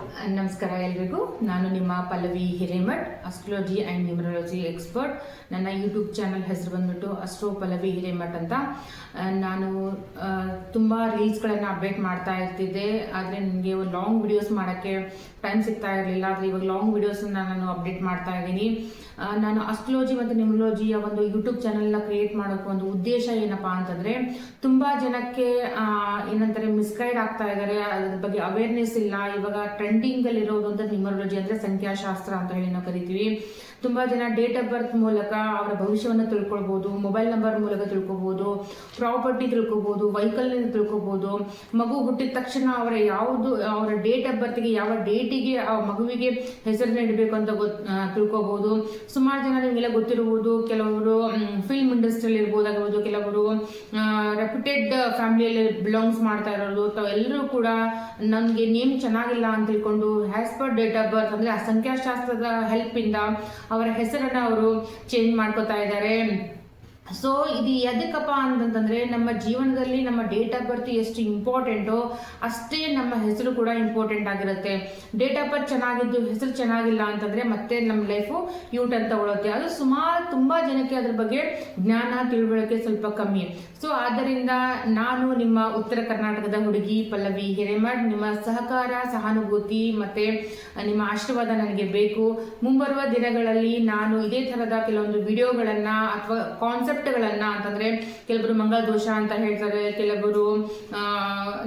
ನಮಸ್ಕಾರ ಎಲ್ರಿಗೂ. ನಾನು ನಿಮ್ಮ Pallavi Hiremath astrology and numerology expert ನನ್ನ ಯೂಟ್ಯೂಬ್ ಚಾನಲ್ ಹೆಸರು ಬಂದ್ಬಿಟ್ಟು ಅಸ್ಟ್ರೋ ಪಲ್ಲವಿ ಹಿರೇಮಠ್ ಅಂತ. ನಾನು ತುಂಬ ರೀಲ್ಸ್ಗಳನ್ನು ಅಪ್ಡೇಟ್ ಮಾಡ್ತಾ ಇರ್ತಿದ್ದೆ. ಆದರೆ ನನಗೆ ಲಾಂಗ್ ವಿಡಿಯೋಸ್ ಮಾಡೋಕ್ಕೆ ಟೈಮ್ ಸಿಗ್ತಾ ಇರಲಿಲ್ಲ, ಆದರೆ ಇವಾಗ ಲಾಂಗ್ ವಿಡಿಯೋಸನ್ನ ನಾನು ಅಪ್ಡೇಟ್ ಮಾಡ್ತಾ ಇದ್ದೀನಿ. ನಾನು ಅಸ್ಟ್ರಾಲಜಿ ಮತ್ತು ನ್ಯೂಮಲಜಿಯ ಒಂದು ಯೂಟ್ಯೂಬ್ ಚಾನಲ್ನ ಕ್ರಿಯೇಟ್ ಮಾಡೋಕ್ಕೆ ಒಂದು ಉದ್ದೇಶ ಏನಪ್ಪ ಅಂತಂದರೆ, ತುಂಬ ಜನಕ್ಕೆ ಏನಂತಾರೆ ಮಿಸ್ಗೈಡ್ ಆಗ್ತಾ ಇದ್ದಾರೆ ಅದ್ರ ಬಗ್ಗೆ ಅವೇರ್ನೆಸ್ ಇಲ್ಲ. ಇವಾಗ ಟ್ರೆಂಡಿಂಗ್ ಅಲ್ಲಿ ಇರೋದು ಅಂತ ನ್ಯೂಮರಾಲಜಿ ಅಂದ್ರೆ ಸಂಖ್ಯಾಶಾಸ್ತ್ರ ಅಂತ ಹೇಳಿ ನಾವು ಕರಿತೀವಿ. ತುಂಬಾ ಜನ ಡೇಟ್ ಆಫ್ ಬರ್ತ್ ಮೂಲಕ ಅವರ ಭವಿಷ್ಯವನ್ನು ತಿಳ್ಕೊಳ್ಬೋದು ಮೊಬೈಲ್ ನಂಬರ್ ಮೂಲಕ ತಿಳ್ಕೊಬಹುದು ಪ್ರಾಪರ್ಟಿ ತಿಳ್ಕೊಬಹುದು ವೆಹಿಕಲ್ ತಿಳ್ಕೊಬಹುದು ಮಗು ಹುಟ್ಟಿದ ತಕ್ಷಣ ಅವರ ಯಾವುದು, ಅವರ ಡೇಟ್ ಆಫ್ ಬರ್ತ್ಗೆ ಯಾವ ಡೇಟಿಗೆ ಆ ಮಗುವಿಗೆ ಹೆಸರು ಇಡಬೇಕು ಅಂತ ಗೊತ್ ತಿಳ್ಕೊಬೋದು ಸುಮಾರು ಜನ ನಿಮಗೆಲ್ಲ ಗೊತ್ತಿರಬಹುದು ಕೆಲವರು ಫಿಲ್ಮ್ ಇಂಡಸ್ಟ್ರಿಯಲ್ಲಿ ಇರ್ಬೋದಾಗಿರ್ಬೋದು. ಕೆಲವರು ರೆಪ್ಯುಟೆಡ್ ಫ್ಯಾಮಿಲಿಯಲ್ಲಿ ಬಿಲಾಂಗ್ಸ್ ಮಾಡ್ತಾ ಇರೋದು ತಾವೆಲ್ಲರೂ ಕೂಡ ನನಗೆ ನೇಮ್ ಚೆನ್ನಾಗಿಲ್ಲ ಅಂತ ತಿಳ್ಕೊಂಡು as per date of birth ಅಂದ್ರೆ ಆ ಸಂಖ್ಯಾಶಾಸ್ತ್ರದ ಹೆಲ್ಪ್ ಇಂದ ಅವರ ಹೆಸರನ್ನ ಅವರು ಚೇಂಜ್ ಮಾಡ್ಕೋತಾ ಇದ್ದಾರೆ. ಸೊ ಇದು ಎದಕ್ಕಪ್ಪ ಅಂತಂದ್ರೆ ನಮ್ಮ ಜೀವನದಲ್ಲಿ ನಮ್ಮ ಡೇಟ್ ಆಫ್ ಬರ್ತ್ ಎಷ್ಟು ಇಂಪಾರ್ಟೆಂಟೋ ಅಷ್ಟೇ ನಮ್ಮ ಹೆಸರು ಕೂಡ ಇಂಪಾರ್ಟೆಂಟ್ ಆಗಿರುತ್ತೆ. ಡೇಟ್ ಆಫ್ ಬರ್ತ್ ಚೆನ್ನಾಗಿದ್ದು ಹೆಸರು ಚೆನ್ನಾಗಿಲ್ಲ ಅಂತಂದ್ರೆ ಮತ್ತೆ ನಮ್ಮ ಲೈಫು ಯೂಟ್ ಅಂತ ತಗೊಳುತ್ತೆ ಅದು ಸುಮಾರು ತುಂಬಾ ಜನಕ್ಕೆ ಅದ್ರ ಬಗ್ಗೆ ಜ್ಞಾನ ತಿಳುವಳಿಕೆ ಸ್ವಲ್ಪ ಕಮ್ಮಿ. ಸೊ ಆದ್ದರಿಂದ ನಾನು ನಿಮ್ಮ ಉತ್ತರ ಕರ್ನಾಟಕದ ಹುಡುಗಿ ಪಲ್ಲವಿ ಹಿರೇಮಠ್, ನಿಮ್ಮ ಸಹಕಾರ, ಸಹಾನುಭೂತಿ ಮತ್ತೆ ನಿಮ್ಮ ಆಶೀರ್ವಾದ ನನಗೆ ಬೇಕು. ಮುಂಬರುವ ದಿನಗಳಲ್ಲಿ ನಾನು ಇದೇ ತರದ ಕೆಲವೊಂದು ವಿಡಿಯೋಗಳನ್ನ ಅಥವಾ ಕಾನ್ಸೆಪ್ಟ್ಗಳನ್ನ ಅಂತಂದ್ರೆ ಕೆಲವರು ಮಂಗಳ ದೋಷ ಅಂತ ಹೇಳ್ತಾರೆ, ಕೆಲವರು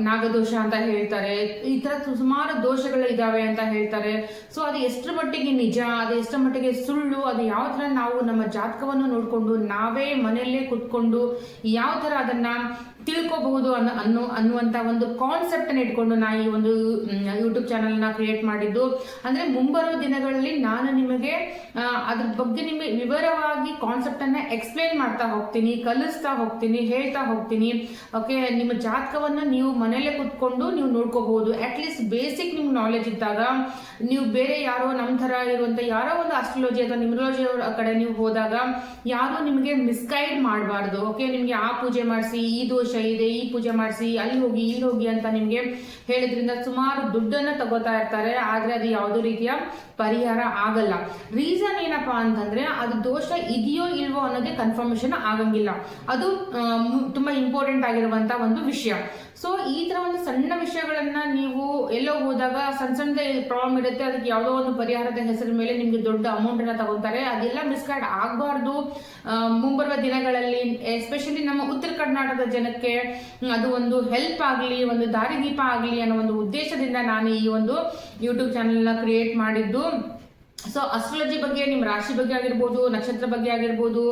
ನಾಗದೋಷ ಅಂತ ಹೇಳ್ತಾರೆ. ಈ ತರ ಸುಮಾರು ದೋಷಗಳು ಇದಾವೆ ಅಂತ ಹೇಳ್ತಾರೆ. ಸೊ ಅದು ಎಷ್ಟರ ಮಟ್ಟಿಗೆ ನಿಜ, ಅದು ಎಷ್ಟರ ಮಟ್ಟಿಗೆ ಸುಳ್ಳು, ಅದು ಯಾವ ತರ ನಾವು ನಮ್ಮ ಜಾತಕವನ್ನು ನೋಡಿಕೊಂಡು ನಾವೇ ಮನೆಯಲ್ಲೇ ಕುತ್ಕೊಂಡು ಯಾವ ತರ ಅದನ್ನ ತಿಳ್ಕೋಬಹುದು ಅನ್ನೋ ಅನ್ನೋ, ಅನ್ನುವಂತ ಒಂದು ಕಾನ್ಸೆಪ್ಟನ್ನು ಇಟ್ಕೊಂಡು ನಾ ಈ ಒಂದು ಯೂಟ್ಯೂಬ್ ಚಾನೆಲ್ನ ಕ್ರಿಯೇಟ್ ಮಾಡಿದ್ದು. ಅಂದ್ರೆ ಮುಂಬರುವ ದಿನಗಳಲ್ಲಿ ನಾನು ನಿಮಗೆ ಅದ್ರ ಬಗ್ಗೆ ನಿಮಗೆ ವಿವರವಾಗಿ ಕಾನ್ಸೆಪ್ಟ್ ಅನ್ನ ಎಕ್ಸ್ಪ್ಲೈನ್ ಮಾಡ್ತಾ ಹೋಗ್ತೀನಿ, ಕಲಿಸ್ತಾ ಹೋಗ್ತೀನಿ, ಹೇಳ್ತಾ ಹೋಗ್ತೀನಿ. ಓಕೆ ನಿಮ್ಮ ಜಾತಕವನ್ನು ನೀವು ಮನೆಯಲ್ಲೇ ಕುತ್ಕೊಂಡು ನೀವು ನೋಡ್ಕೋಬಹುದು. ಅಟ್ಲೀಸ್ಟ್ ಬೇಸಿಕ್ ನಿಮ್ಗೆ ನಾಲೆಜ್ ಇದ್ದಾಗ, ನೀವು ಬೇರೆ ಯಾರೋ ನಮ್ಮ ಥರ ಇರುವಂತ ಯಾರೋ ಒಂದು ಆಸ್ಟ್ರಾಲಜಿ ಅಥವಾ ನ್ಯೂಮರಾಲಜಿ ಅವರ ಕಡೆ ನೀವು ಹೋದಾಗ, ಯಾರು ನಿಮಗೆ ಮಿಸ್ಗೈಡ್ ಮಾಡಬಾರ್ದು. ಓಕೆ ನಿಮಗೆ ಆ ಪೂಜೆ ಮಾಡಿಸಿ, ಈ ದೋಷ ಇದೆ, ಈ ಪೂಜೆ ಮಾಡಿಸಿ, ಅಲ್ಲಿ ಹೋಗಿ, ಇಲ್ಲಿ ಹೋಗಿ ಅಂತ ನಿಮಗೆ ಹೇಳಿದ್ರಿಂದ ಸುಮಾರು ದುಡ್ಡನ್ನ ತಗೋತಾ ಇರ್ತಾರೆ. ಆದ್ರೆ ಅದು ಯಾವುದೋ ರೀತಿಯ ಪರಿಹಾರ ಆಗಲ್ಲ. ರೀಸನ್ ಏನಪ್ಪಾ ಅಂತಂದ್ರೆ ಅದು ದೋಷ ಇದೆಯೋ ಇಲ್ವೋ ಅನ್ನೋದೇ ಕನ್ಫರ್ಮೇಶನ್ ಆಗಂಗಿಲ್ಲ. ಅದು ತುಂಬಾ ಇಂಪಾರ್ಟೆಂಟ್ ಆಗಿರುವಂತ ಒಂದು ವಿಷಯ. ಸೊ ಈ ತರ ಒಂದು ಸಣ್ಣ ವಿಷಯಗಳನ್ನ ನೀವು ಎಲ್ಲೋ ಹೋದಾಗ ಸಣ್ಣ ಸಣ್ಣದ ಪ್ರಾಬ್ಲಮ್ ಇರುತ್ತೆ, ಅದಕ್ಕೆ ಯಾವುದೋ ಒಂದು ಪರಿಹಾರದ ಹೆಸರಿನ ಮೇಲೆ ನಿಮ್ಗೆ ದೊಡ್ಡ ಅಮೌಂಟ್ ಅನ್ನ ತಗೊಂತಾರೆ. ಅದೆಲ್ಲ ಮಿಸ್ಗೈಡ್ ಆಗಬಾರ್ದು. ಮುಂಬರುವ ದಿನಗಳಲ್ಲಿ ಎಸ್ಪೆಷಲಿ ನಮ್ಮ ಉತ್ತರ ಕರ್ನಾಟಕದ ಜನಕ್ಕೆ ಹ್ಮ್, ಅದು ಒಂದು ಹೆಲ್ಪ್ ಆಗಲಿ ಒಂದು ದಾರಿದೀಪ ಆಗಲಿ ಅನ್ನೋ ಒಂದು ಉದ್ದೇಶದಿಂದ ನಾನು ಈ ಒಂದು ಯೂಟ್ಯೂಬ್ ಚಾನಲ್ನ ಕ್ರಿಯೇಟ್ ಮಾಡಿದ್ದು. ಸೊ ಅಸ್ಟ್ರಾಲಜಿ ಬಗ್ಗೆ ನಿಮ್ಮ ರಾಶಿ ಬಗ್ಗೆ ಆಗಿರ್ಬೋದು, ನಕ್ಷತ್ರ ಬಗ್ಗೆ ಆಗಿರ್ಬೋದು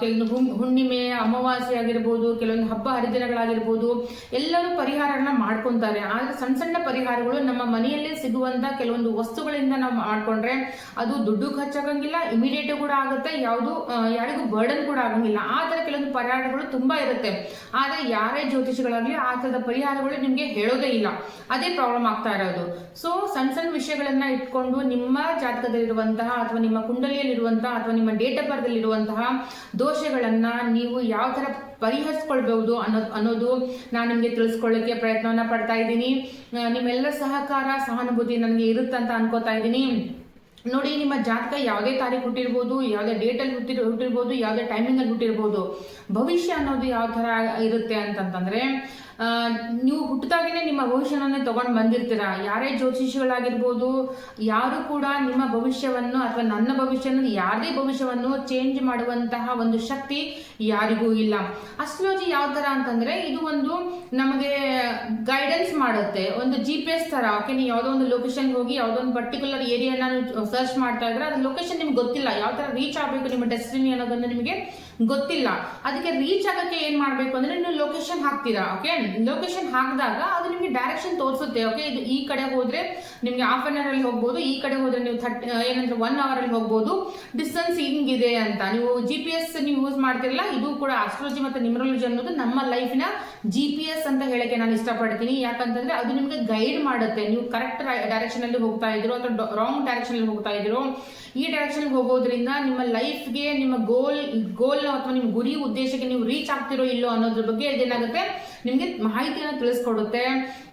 ಕೆಲವೊಂದು ಹುಣ್- ಹುಣ್ಣಿಮೆ, ಅಮಾವಾಸ್ಯೆ ಆಗಿರ್ಬೋದು, ಕೆಲವೊಂದು ಹಬ್ಬ ಹರಿದಿನಗಳಾಗಿರ್ಬೋದು, ಎಲ್ಲರೂ ಪರಿಹಾರನ ಮಾಡ್ಕೊತಾರೆ. ಆದರೆ ಸಣ್ಣ ಸಣ್ಣ ಪರಿಹಾರಗಳು ನಮ್ಮ ಮನೆಯಲ್ಲೇ ಸಿಗುವಂತ ಕೆಲವೊಂದು ವಸ್ತುಗಳಿಂದ ನಾವು ಮಾಡ್ಕೊಂಡ್ರೆ ಅದು ದುಡ್ಡು ಖರ್ಚಾಗಂಗಿಲ್ಲ ಇಮಿಡಿಯೇಟ್ ಕೂಡ ಆಗುತ್ತೆ, ಯಾವುದು ಯಾರಿಗೂ ಬರ್ಡನ್ ಕೂಡ ಆಗಂಗಿಲ್ಲ. ಆ ಥರ ಕೆಲವೊಂದು ಪರಿಹಾರಗಳು ತುಂಬಾ ಇರುತ್ತೆ. ಆದರೆ ಯಾರೇ ಜ್ಯೋತಿಷಿಗಳಾಗಲಿ ಆ ಥರದ ಪರಿಹಾರಗಳು ನಿಮಗೆ ಹೇಳೋದೇ ಇಲ್ಲ. ಅದೇ ಪ್ರಾಬ್ಲಮ್ ಆಗ್ತಾ ಇರೋದು. ಸೊ ಸಣ್ಣ ಸಣ್ಣ ವಿಷಯಗಳನ್ನ ಇಟ್ಕೊಂಡು ನಿಮ್ಮ ಜಾತಕದಲ್ಲಿರುವಂತಹ ಅಥವಾ ನಿಮ್ಮ ಕುಂಡಲಿಯಲ್ಲಿರುವಂತಹ ಅಥವಾ ನಿಮ್ಮ ಡೇಟ್ ಆಫ್ ಬರ್ತ್ ಇರುವಂತಹ ದೋಷಗಳನ್ನ ನೀವು ಯಾವ ತರ ಪರಿಹರಿಸ್ಕೊಳ್ಬಹುದು ಅನ್ನೋದು ಅನ್ನೋದು ನಾನು ನಿಮಗೆ ತಿಳಿಸ್ಕೊಳ್ಳೋಕೆ ಪ್ರಯತ್ನವನ್ನ ಪಡ್ತಾ ಇದ್ದೀನಿ. ನಿಮ್ಮೆಲ್ಲರ ನಿಮ್ಮೆಲ್ಲ ಸಹಕಾರ, ಸಹಾನುಭೂತಿ ನನಗೆ ಇರುತ್ತಂತ ಅನ್ಕೋತಾ ಇದ್ದೀನಿ. ನೋಡಿ, ನಿಮ್ಮ ಜಾತಕ ಯಾವುದೇ ತಾರೀಕು ಹುಟ್ಟಿರ್ಬೋದು, ಯಾವುದೇ ಡೇಟಲ್ಲಿ ಹುಟ್ಟಿರ್, ಹುಟ್ಟಿರ್ಬೋದು, ಯಾವುದೇ ಟೈಮಿಂಗಲ್ಲಿ ಹುಟ್ಟಿರ್ಬೋದು. ಭವಿಷ್ಯ ಅನ್ನೋದು ಯಾವ ಥರ ಇರುತ್ತೆ ಅಂತಂತಂದ್ರೆ ನೀವು ಹುಟ್ಟಿದಾಗಲೇ ನಿಮ್ಮ ಭವಿಷ್ಯನನ್ನೇ ತಗೊಂಡು ಬಂದಿರ್ತೀರ? ಯಾರೇ ಜ್ಯೋತಿಷಿಗಳಾಗಿರ್ಬೋದು, ಯಾರು ಕೂಡ ನಿಮ್ಮ ಭವಿಷ್ಯವನ್ನು ಅಥವಾ ನನ್ನ ಭವಿಷ್ಯನ ಯಾರದೇ ಭವಿಷ್ಯವನ್ನು ಚೇಂಜ್ ಮಾಡುವಂತಹ ಒಂದು ಶಕ್ತಿ ಯಾರಿಗೂ ಇಲ್ಲ. ಅಸ್ಟ್ರಾಲಜಿ ಯಾವ ಥರ ಅಂತಂದ್ರೆ, ಇದು ಒಂದು ನಮಗೆ ಗೈಡೆನ್ಸ್ ಮಾಡುತ್ತೆ. ಒಂದು ಜಿ ಪಿ ಎಸ್ ತರ ಓಕೆ ನೀವು ಯಾವುದೋ ಒಂದು ಲೊಕೇಶನ್ಗೆ ಹೋಗಿ ಯಾವುದೋ ಒಂದು ಪರ್ಟಿಕ್ಯುಲರ್ ಏರಿಯಾನ ಸರ್ಚ್ ಮಾಡ್ತಾ ಇದ್ರೆ ಅದು ಲೊಕೇಶನ್ ನಿಮ್ಗೆ ಗೊತ್ತಿಲ್ಲ. ಯಾವ ಥರ ರೀಚ್ ಆಗಬೇಕು ನಿಮ್ಮ ಡೆಸ್ಟಿನಿ ಅನ್ನೋದನ್ನು ನಿಮಗೆ ಗೊತ್ತಿಲ್ಲ. ಅದಕ್ಕೆ ರೀಚ್ ಆಗಕ್ಕೆ ಏನ್ ಮಾಡ್ಬೇಕು ಅಂದ್ರೆ ನೀವು ಲೊಕೇಶನ್ ಹಾಕ್ತೀರಾ ಓಕೆ ಲೊಕೇಶನ್ ಹಾಕಿದಾಗ ಅದು ನಿಮಗೆ ಡೈರೆಕ್ಷನ್ ತೋರಿಸುತ್ತೆ ಓಕೆ ಇದು ಈ ಕಡೆ ಹೋದ್ರೆ ನಿಮ್ಗೆ ಹಾಫ್ ಅವರ್ ಅಲ್ಲಿ ಹೋಗ್ಬೋದು, ಈ ಕಡೆ ಹೋದ್ರೆ ನೀವು ಥರ್ಟ್ ಏನಂದ್ರೆ ಒನ್ ಅವರ್ ಅಲ್ಲಿ ಹೋಗ್ಬೋದು. ಡಿಸ್ಟೆನ್ಸ್ ಹಿಂಗಿದೆ ಅಂತ. ನೀವು ಜಿ ಪಿ ಎಸ್ ನೀವು ಯೂಸ್ ಮಾಡ್ತಿರಲ್ಲ, ಇದು ಕೂಡ ಆಸ್ಟ್ರಾಲಜಿ ಮತ್ತು ನ್ಯೂಮರಾಲಜಿ ಅನ್ನೋದು ನಮ್ಮ ಲೈಫಿನ ಜಿ ಪಿ ಎಸ್ ಅಂತ ಹೇಳಕ್ಕೆ ನಾನು ಇಷ್ಟಪಡ್ತೀನಿ. ಯಾಕಂತಂದ್ರೆ ಅದು ನಿಮಗೆ ಗೈಡ್ ಮಾಡುತ್ತೆ. ನೀವು ಕರೆಕ್ಟ್ ಡೈರೆಕ್ಷನ್ ಅಲ್ಲಿ ಹೋಗ್ತಾ ಇದ್ರು ಅಥವಾ ರಾಂಗ್ ಡೈರೆಕ್ಷನ್ ಅಲ್ಲಿ ಹೋಗ್ತಾ ಇದ್ರು. ಈ ಡೈರೆಕ್ಷನ್ ಹೋಗೋದ್ರಿಂದ ನಿಮ್ಮ ಲೈಫ್ಗೆ ನಿಮ್ಮ ಗೋಲ್ ಗೋಲ್ ಅಥವಾ ನಿಮ್ಮ ಗುರಿ ಉದ್ದೇಶಕ್ಕೆ ನೀವು ರೀಚ್ ಆಗ್ತಿರೋ ಇಲ್ಲೋ ಅನ್ನೋದ್ರ ಬಗ್ಗೆ ಇದೇನಾಗುತ್ತೆ ನಿಮಗೆ ಮಾಹಿತಿಯನ್ನು ತಿಳಿಸ್ಕೊಡುತ್ತೆ.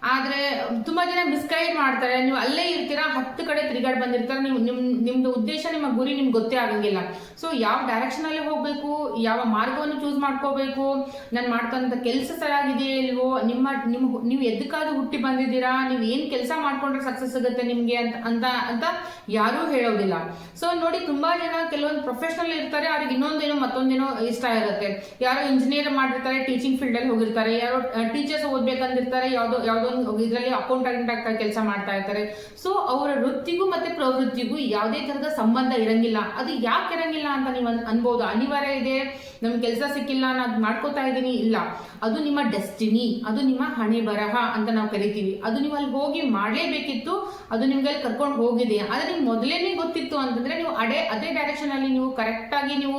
ಆದ್ರೆ, ತುಂಬಾ ಜನ ಮಿಸ್ಗೈಡ್ ಮಾಡ್ತಾರೆ. ನೀವು ಅಲ್ಲೇ ಇರ್ತೀರಾ, ಹತ್ತು ಕಡೆ ತಿರುಗಾಡಿ ಬಂದಿರ್ತಾರೆ. ನೀವು, ನಿಮ್, ನಿಮ್ದು ಉದ್ದೇಶ, ನಿಮ್ಮ ಗುರಿ ನಿಮ್ಗೆ ಗೊತ್ತೇ ಆಗಂಗಿಲ್ಲ. ಸೊ ಯಾವ ಡೈರೆಕ್ಷನ್ ಅಲ್ಲಿ ಹೋಗ್ಬೇಕು? ಯಾವ ಮಾರ್ಗವನ್ನು ಚೂಸ್ ಮಾಡ್ಕೋಬೇಕು? ನಾನು ಮಾಡ್ತಂತ ಕೆಲಸ ಸರಿಯಾಗಿದೆಯೇ ಇಲ್ವೋ? ನಿಮ್ಮ, ನಿಮ್, ನೀವು ಎದಕ್ಕಾದ್ರೂ ಹುಟ್ಟಿ ಬಂದಿದ್ದೀರಾ? ನೀವು ಏನು ಕೆಲಸ ಮಾಡ್ಕೊಂಡ್ರೆ ಸಕ್ಸಸ್ ಆಗುತ್ತೆ ನಿಮಗೆ ಅಂತ ಅಂತ ಅಂತ ಯಾರೂ ಹೇಳೋದಿಲ್ಲ. ಸೊ ನೋಡಿ ತುಂಬಾ ಜನ ಕೆಲವೊಂದು ಪ್ರೊಫೆಷನಲ್ ಇರ್ತಾರೆ, ಅವ್ರಿಗೆ ಇನ್ನೊಂದೇನೋ ಮತ್ತೊಂದೇನೋ ಇಷ್ಟ ಇರುತ್ತೆ ಯಾರೋ ಇಂಜಿನಿಯರ್ ಮಾಡಿರ್ತಾರೆ ಟೀಚಿಂಗ್ ಫೀಲ್ಡ್ ಅಲ್ಲಿ ಹೋಗಿರ್ತಾರೆ, ಯಾರೋ ಟೀಚರ್ಸ್ ಓದ್ಬೇಕಂದಿರ್ತಾರೆ, ಯಾವ್ದೋ ಯಾವುದೋ ಇದರಲ್ಲಿ ಅಕೌಂಟೆಂಟ್ ಆಗಿ ಕೆಲಸ ಮಾಡ್ತಾ ಇರ್ತಾರೆ. ಸೊ ಅವರ ವೃತ್ತಿಗೂ ಮತ್ತೆ ಪ್ರವೃತ್ತಿಗೂ ಯಾವುದೇ ತರದ ಸಂಬಂಧ ಇರಂಗಿಲ್ಲ. ಅದು ಯಾಕೆ ಇರಂಗಿಲ್ಲ ಅಂತ ನೀವು ಅನ್- ಅನ್ಬೋದು. ಅನಿವಾರ್ಯ ಇದೆ, ನಮ್ಗೆ ಕೆಲಸ ಸಿಕ್ಕಿಲ್ಲ ನಾನು ಮಾಡ್ಕೋತಾ ಇದ್ದೀನಿ, ಇಲ್ಲ. ಅದು ನಿಮ್ಮ ಡೆಸ್ಟಿನಿ ಅದು ನಿಮ್ಮ ಹಣೆ ಬರಹ ಅಂತ ನಾವು ಕರಿತೀವಿ. ಅದು ನೀವು ಅಲ್ಲಿ ಹೋಗಿ ಮಾಡಲೇಬೇಕಿತ್ತು, ಅದು ನಿಮ್ಗೆ ಅಲ್ಲಿ ಕರ್ಕೊಂಡು ಹೋಗಿದೆ. ಆದ್ರೆ ನಿಮ್ಗೆ ಮೊದಲೇನೆ ಗೊತ್ತಿತ್ತು ಅಂತಂದ್ರೆ ನೀವು ಅದೇ ಅದೇ ಡೈರೆಕ್ಷನ್ ಅಲ್ಲಿ ನೀವು ಕರೆಕ್ಟ್ ಆಗಿ ನೀವು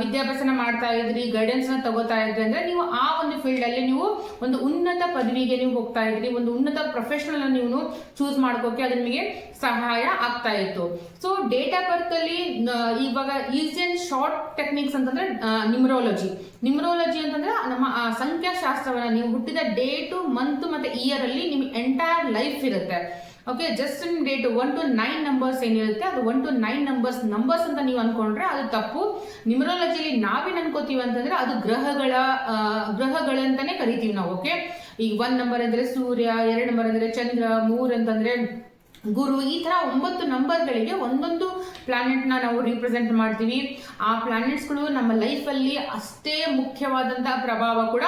ವಿದ್ಯಾಭ್ಯಾಸನ ಮಾಡ್ತಾ ಇದ್ರಿ ಗೈಡೆನ್ಸ್ನ ತಗೋತಾ ಇದ್ರಿ ಅಂದ್ರೆ ನೀವು ಆ ಒಂದು ಫೀಲ್ಡ್ ಅಲ್ಲಿ ನೀವು ಒಂದು ಉನ್ನತ ಪದವಿಗೆ ನೀವು ಹೋಗ್ತಾ ಇದ್ರಿ, ಒಂದು ಉನ್ನತ ಪ್ರೊಫೆಷನಲ್ ನೀವು ಚೂಸ್ ಮಾಡ್ಕೋಕೆ ಅದು ನಿಮಗೆ ಸಹಾಯ ಆಗ್ತಾ ಇತ್ತು. ಸೊ ಡೇಟ್ ಬರ್ತ್ ಅಲ್ಲಿ ಇವಾಗ ಈಸಿ ಅಂಡ್ ಶಾರ್ಟ್ ಟೆಕ್ನಿಕ್ಸ್ ಅಂತಂದ್ರೆ ನಿಮ್ರೋಲಜಿ ನಿಮ್ರೋಲಜಿ ಅಂತಂದ್ರೆ ನಮ್ಮ ಸಂಖ್ಯಾಶಾಸ್ತ್ರವನ್ನ ನೀವು ಹುಟ್ಟಿದ ಡೇಟು ಮಂತ್ ಮತ್ತೆ ಇಯರ್ ಅಲ್ಲಿ ನಿಮ್ ಎಂಟೈರ್ ಲೈಫ್ ಇರುತ್ತೆ. Okay just in date one two nine numbers ಏನಿರುತ್ತೆ ಅದು one two nine numbers numbers ಅಂತ ನೀವು ಅನ್ಕೊಂಡ್ರೆ ಅದು ತಪ್ಪು. ನ್ಯೂಮರಾಲಜಿಲಿ ನಾವೇನು ಅನ್ಕೋತೀವಿ ಅಂತಂದ್ರೆ ಅದು ಗ್ರಹಗಳ ಗ್ರಹಗಳ ಗ್ರಹಗಳಂತಾನೆ ಕರಿತೀವಿ ನಾವು ಓಕೆ ಈಗ ಒಂದ್ ನಂಬರ್ ಅಂದ್ರೆ ಸೂರ್ಯ, ಎರಡು ನಂಬರ್ ಅಂದ್ರೆ ಚಂದ್ರ, ಮೂರ್ ಅಂತಂದ್ರೆ ಗುರು, ಈ ತರ ಒಂಬತ್ತು ನಂಬರ್ಗಳಿಗೆ ಒಂದೊಂದು ಪ್ಲಾನೆಟ್ನ ನಾವು ರಿಪ್ರೆಸೆಂಟ್ ಮಾಡ್ತೀವಿ. ಆ ಪ್ಲಾನೆಟ್ಸ್ಗಳು ನಮ್ಮ ಲೈಫ್ ಅಲ್ಲಿ ಅಷ್ಟೇ ಮುಖ್ಯವಾದಂತಹ ಪ್ರಭಾವ ಕೂಡ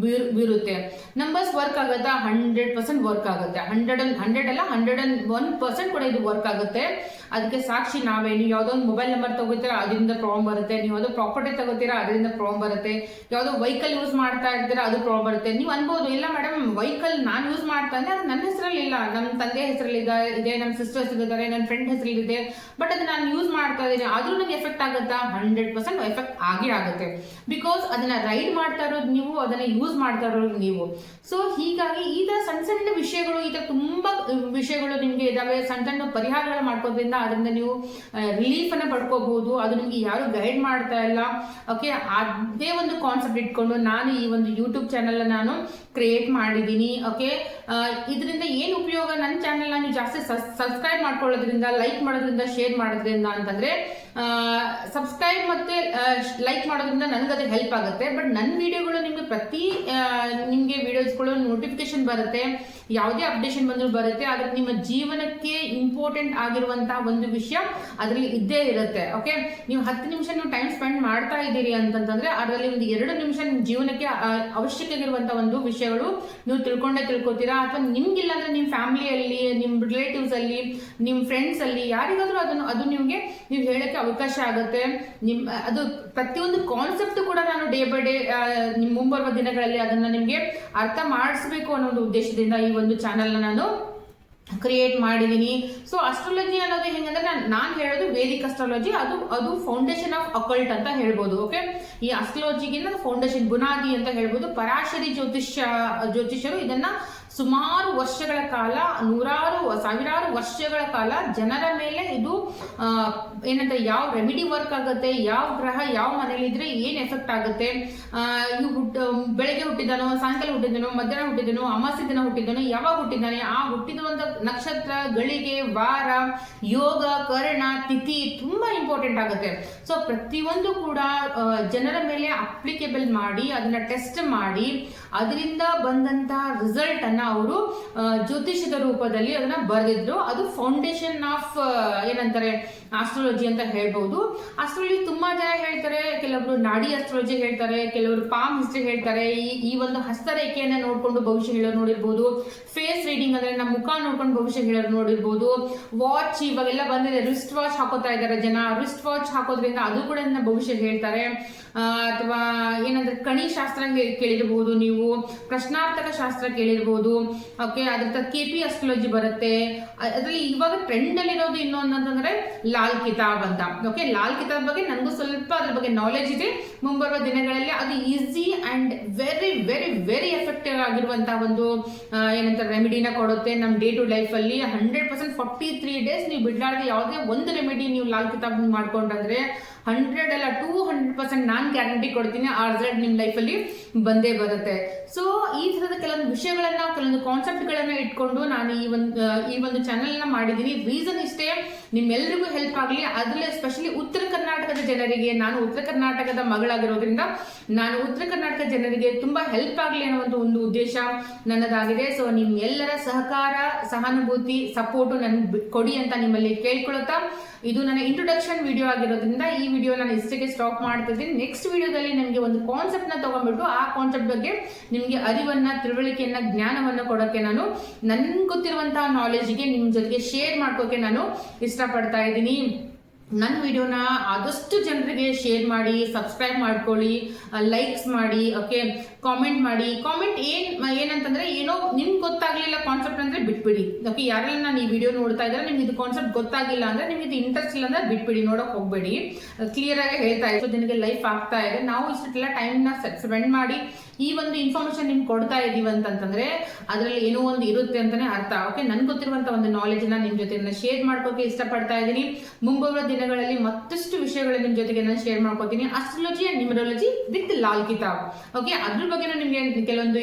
ಬೀರ್- ಬೀರುತ್ತೆ. ನಂಬರ್ಸ್ ವರ್ಕ್ ಆಗುತ್ತಾ? ಹಂಡ್ರೆಡ್ ಪರ್ಸೆಂಟ್ ವರ್ಕ್ ಆಗುತ್ತೆ. ಹಂಡ್ರೆಡ್ ಅಂಡ್ ಹಂಡ್ರೆಡ್ ಅಲ್ಲ ಹಂಡ್ರೆಡ್ ಅಂಡ್ ಒನ್ ಪರ್ಸೆಂಟ್ ಕೂಡ ಇದು ವರ್ಕ್ ಆಗುತ್ತೆ. ಅದಕ್ಕೆ ಸಾಕ್ಷಿ ನಾವೇ. ನೀವು ಯಾವುದೋ ಒಂದು ಮೊಬೈಲ್ ನಂಬರ್ ತಗೋತೀರಾ, ಅದರಿಂದ ಪ್ರಾಬ್ಲಮ್ ಬರುತ್ತೆ. ನೀವು ಯಾವುದೋ ಪ್ರಾಪರ್ಟಿ ತಗೋತೀರಾ, ಅದರಿಂದ ಪ್ರಾಬ್ಲಮ್ ಬರುತ್ತೆ. ಯಾವುದೋ ವೆಹಿಕಲ್ ಯೂಸ್ ಮಾಡ್ತಾ ಇರ್ತೀರ, ಅದು ಪ್ರಾಬ್ಲಮ್ ಬರುತ್ತೆ. ನೀವು ಅನ್ಬೋದು, ಇಲ್ಲ ಮೇಡಮ್ ವೆಹಿಕಲ್ ನಾನು ಯೂಸ್ ಮಾಡ್ತಾ ಇದ್ದೆ, ಅದು ನನ್ನ ಹೆಸರಲ್ಲಿ ಇಲ್ಲ ನಮ್ಮ ತಂದೆ ಹೆಸರಲ್ಲಿ ಇದೆ ನನ್ನ ಸಿಸ್ಟರ್ಸ್ ಇದ್ದಾರೆ ನನ್ನ ಫ್ರೆಂಡ್ ಇದೆ ಬಟ್ ಅದನ್ನ ನಾನು ಯೂಸ್ ಮಾಡ್ತಾ ಇದ್ದೀನಿ. ಆದ್ರೂ ನನಗೆ ಎಫೆಕ್ಟ್ ಆಗುತ್ತಾ? ಹಂಡ್ರೆಡ್ ಪರ್ಸೆಂಟ್ ಎಫೆಕ್ಟ್ ಆಗೇ ಆಗುತ್ತೆ. ಬಿಕಾಸ್ ಅದನ್ನ ರೈಡ್ ಮಾಡ್ತಾ ಇರೋದು ನೀವು, ಅದನ್ನ ಯೂಸ್ ಮಾಡ್ತಾ ಇರೋದು ನೀವು. ಸೊ ಹೀಗಾಗಿ ಈ ತರ ಸಣ್ಣ ಸಣ್ಣ ವಿಷಯಗಳು, ಈ ತರ ತುಂಬಾ ವಿಷಯಗಳು ನಿಮಗೆ ಇದಾವೆ. ಸಣ್ಣ ಸಣ್ಣ ಪರಿಹಾರಗಳು ಮಾಡ್ಕೋದ್ರಿಂದ ಅದರಿಂದ ನೀವು ರಿಲೀಫ್ ಅನ್ನ ಪಡ್ಕೋಬಹುದು. ಅದು ನಿಮಗೆ ಯಾರು ಗೈಡ್ ಮಾಡ್ತಾ ಇಲ್ಲ. ಓಕೆ ಅದೇ ಒಂದು ಕಾನ್ಸೆಪ್ಟ್ ಇಟ್ಕೊಂಡು ನಾನು ಈ ಒಂದು ಯೂಟ್ಯೂಬ್ ಚಾನೆಲ್ ನಾನು ಕ್ರಿಯೇಟ್ ಮಾಡಿದ್ದೀನಿ. ಓಕೆ ಇದರಿಂದ ಏನು ಉಪಯೋಗ? ನನ್ನ ಚಾನೆಲ್ ನೀವು ಜಾಸ್ತಿ ಸಬ್ಸ್ಕ್ರೈಬ್ ಮಾಡ್ಕೊಳ್ಳೋದ್ರಿಂದ ಲೈಕ್ ಮಾಡೋದ್ರಿಂದ ಶೇರ್ ಮಾಡೋದ್ರಿಂದ ಅಂತಂದ್ರೆ ಸಬ್ಸ್ಕ್ರೈಬ್ ಮತ್ತೆ ಲೈಕ್ ಮಾಡೋದ್ರಿಂದ ನನಗೆ ಅದು ಹೆಲ್ಪ್ ಆಗುತ್ತೆ. ಬಟ್ ನನ್ನ ವಿಡಿಯೋಗಳು ನಿಮಗೆ ಪ್ರತಿ ನಿಮ್ಗೆ ವಿಡಿಯೋಸ್ಗಳು ನೋಟಿಫಿಕೇಶನ್ ಬರುತ್ತೆ. ಯಾವುದೇ ಅಪ್ಡೇಷನ್ ಬಂದರೂ ಬರುತ್ತೆ, ಆದರೆ ನಿಮ್ಮ ಜೀವನಕ್ಕೆ ಇಂಪಾರ್ಟೆಂಟ್ ಆಗಿರುವಂತಹ ಒಂದು ವಿಷಯ ಅದರಲ್ಲಿ ಇದ್ದೇ ಇರುತ್ತೆ ಓಕೆ ನೀವು ಹತ್ತು ನಿಮಿಷ ನೀವು ಟೈಮ್ ಸ್ಪೆಂಡ್ ಮಾಡ್ತಾ ಇದ್ದೀರಿ ಅಂತಂತಂದ್ರೆ ಅದರಲ್ಲಿ ಒಂದು ಎರಡು ನಿಮಿಷ ನಿಮ್ಮ ಜೀವನಕ್ಕೆ ಅವಶ್ಯಕ ಇರುವಂತಹ ಒಂದು ವಿಷಯಗಳು ನೀವು ತಿಳ್ಕೊಂಡೇ ತಿಳ್ಕೊತೀರಾ? ಅಥವಾ ನಿಮ್ಗಿಲ್ಲ ಅಂದ್ರೆ ನಿಮ್ಮ ಫ್ಯಾಮಿಲಿಯಲ್ಲಿ, ನಿಮ್ಮ ರಿಲೇಟಿವ್ಸ್ ಅಲ್ಲಿ, ನಿಮ್ಮ ಫ್ರೆಂಡ್ಸ್ ಅಲ್ಲಿ, ಯಾರಿಗಾದ್ರೂ ಅದನ್ನು, ಅದು ನಿಮಗೆ, ನೀವು ಹೇಳಕ್ಕೆ ಅವಕಾಶ ಆಗುತ್ತೆ. ನಿಮ್ಮ ಅದು ಪ್ರತಿಯೊಂದು ಕಾನ್ಸೆಪ್ಟ್ ಕೂಡ ನಾನು ಡೇ ಬೈ ಡೇ ನಿಮ್ಮ ಮುಂಬರುವ ದಿನಗಳಲ್ಲಿ ಅದನ್ನ ನಿಮಗೆ ಅರ್ಥ ಮಾಡಿಸ್ಬೇಕು ಅನ್ನೋ ಒಂದು ಉದ್ದೇಶದಿಂದ ಈ ಒಂದು ಚಾನೆಲ್ ನಾನು ಕ್ರಿಯೇಟ್ ಮಾಡಿದ್ದೀನಿ ಸೊ ಅಸ್ಟ್ರಾಲಜಿ ಅನ್ನೋದು ಹೆಂಗಂದ್ರೆ ನಾನು ನಾನು ಹೇಳೋದು ವೇದಿಕ್ ಅಸ್ಟ್ರಾಲಜಿ ಅದು ಅದು ಫೌಂಡೇಶನ್ ಆಫ್ ಅಕಲ್ಟ್ ಅಂತ ಹೇಳ್ಬೋದು ಓಕೆ ಈ ಅಸ್ಟ್ರಾಲಜಿಗಿಂತ ಫೌಂಡೇಶನ್ ಬುನಾದಿ ಅಂತ ಹೇಳ್ಬೋದು. ಪರಾಶರಿ ಜ್ಯೋತಿಷ್ಯ, ಜ್ಯೋತಿಷ್ಯರು ಇದನ್ನ ಸುಮಾರು ವರ್ಷಗಳ ಕಾಲ, ನೂರಾರು ಸಾವಿರಾರು ವರ್ಷಗಳ ಕಾಲ ಜನರ ಮೇಲೆ ಇದು ಏನಂತ ಯಾವ ರೆಮಿಡಿ ವರ್ಕ್ ಆಗುತ್ತೆ, ಯಾವ ಗ್ರಹ ಯಾವ ಮನೇಲಿ ಇದ್ರೆ ಏನ್ ಎಫೆಕ್ಟ್ ಆಗುತ್ತೆ? ಇವು ಹುಟ್ಟ ಬೆಳಗ್ಗೆ ಹುಟ್ಟಿದನೋ, ಸಾಯಂಕಾಲ ಹುಟ್ಟಿದನೋ, ಮಧ್ಯಾಹ್ನ ಹುಟ್ಟಿದನೋ ಅಮಾಸ್ಯ ದಿನ ಹುಟ್ಟಿದನೋ, ಯಾವಾಗ ಹುಟ್ಟಿದ್ದಾನೆ, ಆ ಹುಟ್ಟಿರುವಂತ ನಕ್ಷತ್ರ ಗಳಿಗೆ ವಾರ, ಯೋಗ, ಕರ್ಣ, ತಿಥಿ ತುಂಬಾ ಇಂಪಾರ್ಟೆಂಟ್ ಆಗುತ್ತೆ. ಸೊ ಪ್ರತಿಯೊಂದು ಕೂಡ ಜನರ ಮೇಲೆ ಅಪ್ಲಿಕೇಬಲ್ ಮಾಡಿ, ಅದನ್ನ ಟೆಸ್ಟ್ ಮಾಡಿ, ಅದರಿಂದ ಬಂದಂತ ರಿಸಲ್ಟ್ ಅನ್ನ ಅವರು ಜ್ಯೋತಿಷ್ಯದ ರೂಪದಲ್ಲಿ ಅದನ್ನ ಬರೆದಿದ್ರು. ಅದು ಫೌಂಡೇಶನ್ ಆಫ್ ಏನಂತಾರೆ ಆಸ್ಟ್ರಾಲಜಿ ಅಂತ ಹೇಳ್ಬಹುದು ಆಸ್ಟ್ರೋಲಿ ತುಂಬಾ ಜನ ಹೇಳ್ತಾರೆ, ಕೆಲವರು ನಾಡಿ ಆಸ್ಟ್ರಾಲಜಿ ಹೇಳ್ತಾರೆ, ಕೆಲವರು ಪಾಮ್ ಹಿಸ್ಟ್ರಿ ಹೇಳ್ತಾರೆ. ಈ ಒಂದು ಹಸ್ತರೇಖೆಯನ್ನ ನೋಡ್ಕೊಂಡು ಭವಿಷ್ಯ ಹೇಳೋರು ನೋಡಿರ್ಬೋದು. ಫೇಸ್ ರೀಡಿಂಗ್ ಅಂದ್ರೆ ನಮ್ಮ ಮುಖ ನೋಡ್ಕೊಂಡು ಭವಿಷ್ಯ ಹೇಳೋರು ನೋಡಿರ್ಬೋದು. ವಾಚ್ ಇವಾಗೆಲ್ಲ ಬಂದಿದೆ ರಿಸ್ಟ್ ವಾಚ್ ಹಾಕೋತಾ ಇದ್ದಾರೆ ಜನ. ರಿಸ್ಟ್ ವಾಚ್ ಹಾಕೋದ್ರಿಂದ ಅದು ಕೂಡ ನನ್ನ ಭವಿಷ್ಯ ಹೇಳ್ತಾರೆ. ಅಥವಾ ಏನಂದ್ರೆ ಕಣಿ ಶಾಸ್ತ್ರ ಕೇಳಿರಬಹುದು ನೀವು. ಪ್ರಶ್ನಾರ್ಥಕ ಶಾಸ್ತ್ರ ಕೇಳಿರ್ಬೋದು. ಓಕೆ ಅದ್ರ ಕೆ ಪಿ ಅಸ್ಟ್ರಾಲಜಿ ಬರುತ್ತೆ. ಅದರಲ್ಲಿ ಇವಾಗ ಟ್ರೆಂಡ್ ಅಲ್ಲಿ ಇರೋದು ಇನ್ನೊಂದು ಅಂತಂದ್ರೆ ಲಾಲ್ ಕಿತಾಬ್ ಅಂತ. ಓಕೆ ಲಾಲ್ ಕಿತಾಬ್ ಬಗ್ಗೆ ನನಗೂ ಸ್ವಲ್ಪ ಅದ್ರ ಬಗ್ಗೆ ನಾಲೆಜ್ ಇದೆ. ಮುಂಬರುವ ದಿನಗಳಲ್ಲಿ ಅದು easy and very very very effective ಆಗಿರುವಂತಹ ಒಂದು ಏನಂತಾರೆ ರೆಮಿಡಿನ ಕೊಡುತ್ತೆ ನಮ್ಮ ಡೇ ಟು ಲೈಫ್ ಅಲ್ಲಿ. Hundred percent forty three days ನೀವು ಬಿಡ್ಲಾರ್ದೆ ಯಾವುದೇ ಒಂದು ರೆಮಿಡಿ ನೀವು ಲಾಲ್ ಕಿತಾಬ್ ಮಾಡ್ಕೊಂಡ್ರೆ ಹಂಡ್ರೆಡ್ ಅಲ್ಲ ಟೂ ಹಂಡ್ರೆಡ್ ಪರ್ಸೆಂಟ್ ನಾನು ಗ್ಯಾರಂಟಿ ಕೊಡ್ತೀನಿ ಆ ರಿಸಲ್ಟ್ ನಿಮ್ಮ ಲೈಫಲ್ಲಿ ಬಂದೇ ಬರುತ್ತೆ. ಸೊ ಈ ಥರದ ಕೆಲವೊಂದು ವಿಷಯಗಳನ್ನ, ಕೆಲವೊಂದು ಕಾನ್ಸೆಪ್ಟ್ಗಳನ್ನ ಇಟ್ಕೊಂಡು ನಾನು ಈ ಒಂದು ಈ ಒಂದು ಚಾನೆಲ್ನ ಮಾಡಿದ್ದೀನಿ. ರೀಸನ್ ಇಷ್ಟೇ ನಿಮ್ಮೆಲ್ಲರಿಗೂ ಹೆಲ್ಪ್ ಆಗಲಿ. ಅದರಲ್ಲೇ ಎಸ್ಪೆಷಲಿ ಉತ್ತರ ಕರ್ನಾಟಕದ ಜನರಿಗೆ, ನಾನು ಉತ್ತರ ಕರ್ನಾಟಕದ ಮಗಳಾಗಿರೋದ್ರಿಂದ ನಾನು ಉತ್ತರ ಕರ್ನಾಟಕ ಜನರಿಗೆ ತುಂಬಾ ಹೆಲ್ಪ್ ಆಗಲಿ ಅನ್ನೋ ಒಂದು ಒಂದು ಉದ್ದೇಶ ನನ್ನದಾಗಿದೆ. ಸೊ ನಿಮ್ಮೆಲ್ಲರ ಸಹಕಾರ, ಸಹಾನುಭೂತಿ ಸಪೋರ್ಟು ನನ್ಗೆ ಕೊಡಿ ಅಂತ ನಿಮ್ಮಲ್ಲಿ ಕೇಳ್ಕೊಳ್ತಾ ಇದು ನನ್ನ ಇಂಟ್ರೊಡಕ್ಷನ್ ವಿಡಿಯೋ ಆಗಿರೋದ್ರಿಂದ ಈ ವಿಡಿಯೋ ನಾನು ಇಷ್ಟಕ್ಕೆ ಸ್ಟಾಪ್ ಮಾಡ್ತಿದ್ದೀನಿ. ನೆಕ್ಸ್ಟ್ ವಿಡಿಯೋದಲ್ಲಿ ನಿಮಗೆ ಒಂದು ಕಾನ್ಸೆಪ್ಟ್ನ ತಗೊಂಡ್ಬಿಟ್ಟು ಆ ಕಾನ್ಸೆಪ್ಟ್ ಬಗ್ಗೆ ನಿಮಗೆ ಅರಿವನ್ನ, ತಿಳುವಳಿಕೆಯನ್ನ, ಜ್ಞಾನವನ್ನು ಕೊಡೋಕೆ ನಾನು ನನ್ಗೆ ಗೊತ್ತಿರುವಂತಹ ನಾಲೆಜ್ಗೆ ನಿಮ್ಮ ಜೊತೆಗೆ ಶೇರ್ ಮಾಡ್ಕೋಕೆ ನಾನು ಇಷ್ಟಪಡ್ತಾ ಇದ್ದೀನಿ. ನನ್ನ ವಿಡಿಯೋನ ಆದಷ್ಟು ಜನರಿಗೆ ಶೇರ್ ಮಾಡಿ ಸಬ್ಸ್ಕ್ರೈಬ್ ಮಾಡ್ಕೊಳ್ಳಿ ಲೈಕ್ಸ್ ಮಾಡಿ ಓಕೆ ಕಾಮೆಂಟ್ ಮಾಡಿ. ಕಾಮೆಂಟ್ ಏನ್, ಏನಂತಂದ್ರೆ ಏನೋ ನಿಮ್ಗೆ ಗೊತ್ತಾಗ್ಲಿಲ್ಲ ಕಾನ್ಸೆಪ್ಟ್ ಅಂದ್ರೆ ಬಿಟ್ಬಿಡಿ. ಓಕೆ ಯಾರೆಲ್ಲ ನಾನು ಈ ವಿಡಿಯೋ ನೋಡ್ತಾ ಇದ್ದಾರೆ ನಿಮ್ಗೆ ಇದು ಕಾನ್ಸೆಪ್ಟ್ ಗೊತ್ತಾಗಿಲ್ಲ ಅಂದ್ರೆ ನಿಮ್ಗೆ ಇದು ಇಂಟ್ರೆಸ್ಟ್ ಇಲ್ಲ ಅಂದ್ರೆ ಬಿಟ್ಬಿಡಿ, ನೋಡೋಕೆ ಹೋಗ್ಬೇಡಿ. ಕ್ಲಿಯರ್ ಆಗಿ ಹೇಳ್ತಾ ಇತ್ತು ಜನಕ್ಕೆ ಲೈಫ್ ಆಗ್ತಾ ಇದೆ. ನಾವು ಇಷ್ಟೆಲ್ಲ ಟೈಮ್ನ ಸ್ಪೆಂಡ್ ಮಾಡಿ ಈ ಒಂದು ಇನ್ಫಾರ್ಮೇಶನ್ ನಿಮ್ಗೆ ಕೊಡ್ತಾ ಇದೀವಿ ಅಂತಂತಂದ್ರೆ ಅದರಲ್ಲಿ ಏನೋ ಒಂದು ಇರುತ್ತೆ ಅಂತಾನೆ ಅರ್ಥ. ಓಕೆ ನನ್ಗೆ ಗೊತ್ತಿರುವಂತ ಒಂದು ನಾಲೆಜ್ನ ನಿಮ್ ಜೊತೆ ಶೇರ್ ಮಾಡ್ಕೋಕೆ ಇಷ್ಟಪಡ್ತಾ ಇದ್ದೀನಿ ಮುಂಬರುವ ದಿನಗಳಲ್ಲಿ ಮತ್ತಷ್ಟು ವಿಷಯಗಳು ನಿಮ್ ಜೊತೆಗೆ ನಾನು ಶೇರ್ ಮಾಡ್ಕೋತೀನಿ astrology and numerology with Lal Kitab okay ಅದ್ರ ಬಗ್ಗೆ ನಿಮ್ಗೆ ಕೆಲವೊಂದು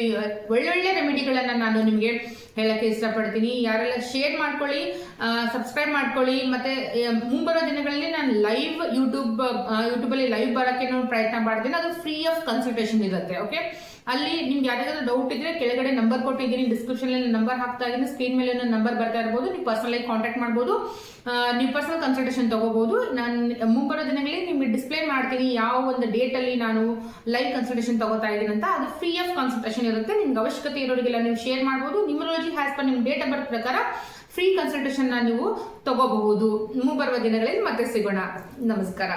ಒಳ್ಳೊಳ್ಳೆ ರೆಮಿಡಿಗಳನ್ನ ನಾನು ನಿಮ್ಗೆ ಹೇಳಕ್ಕೆ ಇಷ್ಟಪಡ್ತೀನಿ. ಯಾರೆಲ್ಲ ಶೇರ್ ಮಾಡ್ಕೊಳ್ಳಿ ಸಬ್ಸ್ಕ್ರೈಬ್ ಮಾಡ್ಕೊಳ್ಳಿ. ಮತ್ತೆ ಮುಂಬರುವ ಮುಂಬರೋ ದಿನಗಳಲ್ಲಿ ನಾನು ಲೈವ್ ಯೂಟ್ಯೂಬ್ ಯೂಟ್ಯೂಬಲ್ಲಿ ಲೈವ್ ಬರೋಕ್ಕೆ ನಾನು ಪ್ರಯತ್ನ ಮಾಡ್ತೀನಿ. ಅದು ಫ್ರೀ ಆಫ್ ಕನ್ಸಲ್ಟೇಷನ್ ಇರುತ್ತೆ. ಓಕೆ ಅಲ್ಲಿ ನಿಮ್ಗೆ ಯಾವ್ದಾದ್ರು ಡೌಟ್ ಇದ್ರೆ ಕೆಳಗಡೆ ನಂಬರ್ ಕೊಟ್ಟಿದ್ದೀನಿ ಡಿಸ್ಕ್ರಿಪ್ಷನ್ ನಂಬರ್ ಹಾಕ್ತಾ ಇದ್ದೀನಿ ಸ್ಕ್ರೀನ್ ಮೇಲೆ ನಂಬರ್ ಬರ್ತಾ ಇರ್ಬೋದು, ನೀವು ಪರ್ಸನಲ್ ಆಗಿ ಕಾಂಟ್ಯಾಕ್ಟ್ ಮಾಡ್ಬೋದು. ನೀವು ಪರ್ಸನಲ್ ಕನ್ಸಲ್ಟೇಷನ್ ತಗೋಬಹುದು ನಾನು ಮುಂಬರೋ ದಿನಗಳಲ್ಲಿ ನಿಮ್ಗೆ ಡಿಸ್ಪ್ಲೇ ಮಾಡ್ತೀನಿ ಯಾವ ಒಂದು ಡೇಟ್ ಅಲ್ಲಿ ನಾನು ಲೈವ್ ಕನ್ಸಲ್ಟೇಷನ್ ತಗೋತಾ ಇದ್ದೀನಿ ಅಂತ. ಅದು ಫ್ರೀ ಆಫ್ ಕನ್ಸಲ್ಟೇಷನ್ ಇರುತ್ತೆ. ನಿಮ್ಗೆ ಅವಶ್ಯಕತೆ ಇರೋರಿಗೆಲ್ಲ ನೀವು ಶೇರ್ ಮಾಡ್ಬೋದು. ನ್ಯೂಮರಾಲಜಿ ಹ್ಯಾಸ್ ಪರ್ ನಿಮ್ಮ ಡೇಟ್ ಆಫ್ ಬರ್ತ್ ಪ್ರಕಾರ ಫ್ರೀ ಕನ್ಸಲ್ಟೇಷನ್ ನೀವು ತಗೋಬಹುದು. ಮುಂಬರುವ ದಿನಗಳಲ್ಲಿ ಮತ್ತೆ ಸಿಗೋಣ. ನಮಸ್ಕಾರ.